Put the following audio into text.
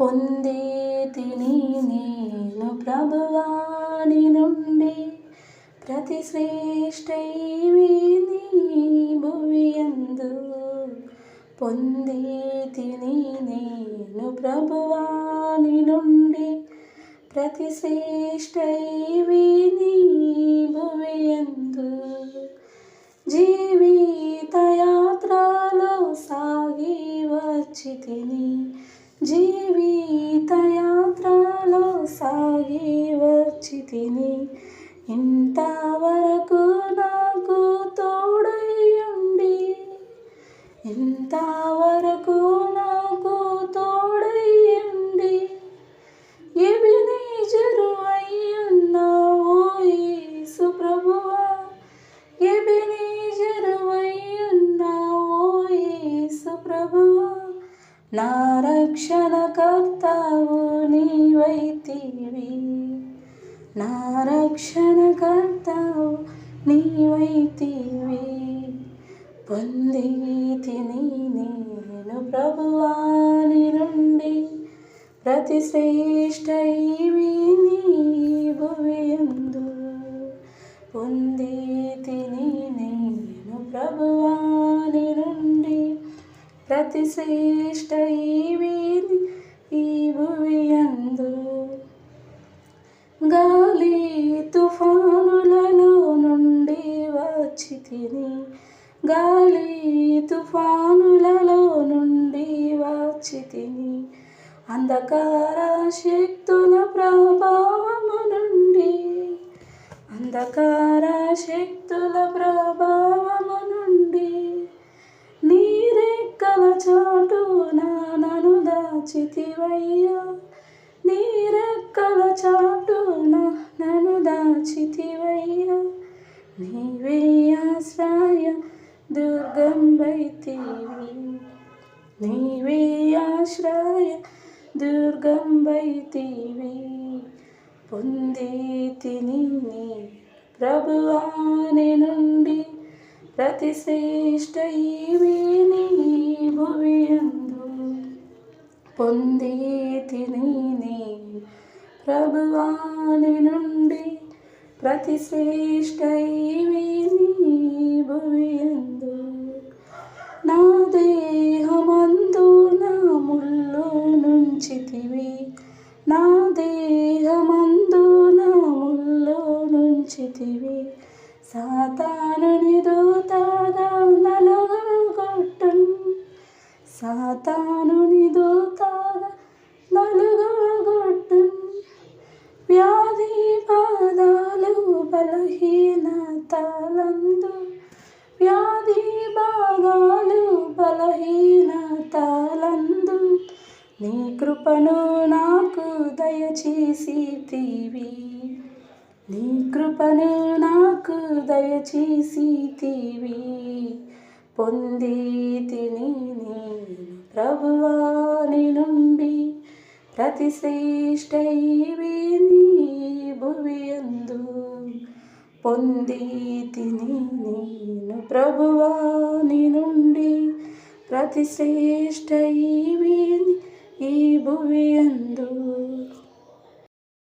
పొంది తిని నేను ప్రభువాని నుండి. ప్రతి శ్రేష్టైవి నీ భువియందు పొందే తిని నేను ప్రభువాని నుండి. ప్రతి శ్రేష్టైవి నీ భువియందు జీవితయాత్రలో సాగి వచ్చి తిని. జీవితయాత్రలో సాగి వచ్చి తిని ఇంతవరకు నాకు తోడయ్యండి. ఇంతవరకు నాకు తోడయ్యండి. ఎబినేజరు అయ్యున్నావు యేసు ఇవి నీజరు అయ్యున్నావు సుప్రభువా నా రక్షణ రక్షణకర్తావు నీవైతివి. నా రక్షణ రక్షణకర్తావు నీవైతివి. పొంది తిని నేను ప్రభువాని నుండి ప్రతి శ్రేష్టైవి ప్రతి శ్రేష్టైవి ఈ భువియందు గాలి తుఫానులలో నుండి వచ్చి తిని గాలి తుఫానులలో నుండి వచ్చి తిని అంధకార శక్తుల ప్రభావము నుండి అంధకార శక్తుల ప్రభావము దాచితివయ్యా. నీరెక్కల చాటున నన్ను దాచితివయ్యా. నీవే ఆశ్రయ దుర్గం వైతివి నీవే ఆశ్రయ దుర్గం వైతివి పొంది తిని నీ ప్రభువాని నుండి ప్రతిశ్రేష్ట శ్రేష్ట నీ పొంది తిని నీ ప్రభువాని నుండి ప్రతి శ్రేష్ట నీ భువియందు నా దేహమందు నా ముళ్ళు నుంచితివి. నా దేహమందు నా ముళ్ళు నుంచితివి. సాతానుని దూతగా నలుగొట్టున్ సాతానుని సాతాను బలహీనతలందు వ్యాధి భాగాలు బలహీనతలందు నీ కృపను నాకు దయచేసి తీవి. నీ కృపను నాకు దయచేసి తీవి. పొంది తిని ప్రభువాని నుండి ప్రతిశ్రేష్టైవి నీ భువియందు. పొంది తిని నేను ప్రభువాని నుండి ప్రతిశ్రేష్ట ఈ ఈ భువియందు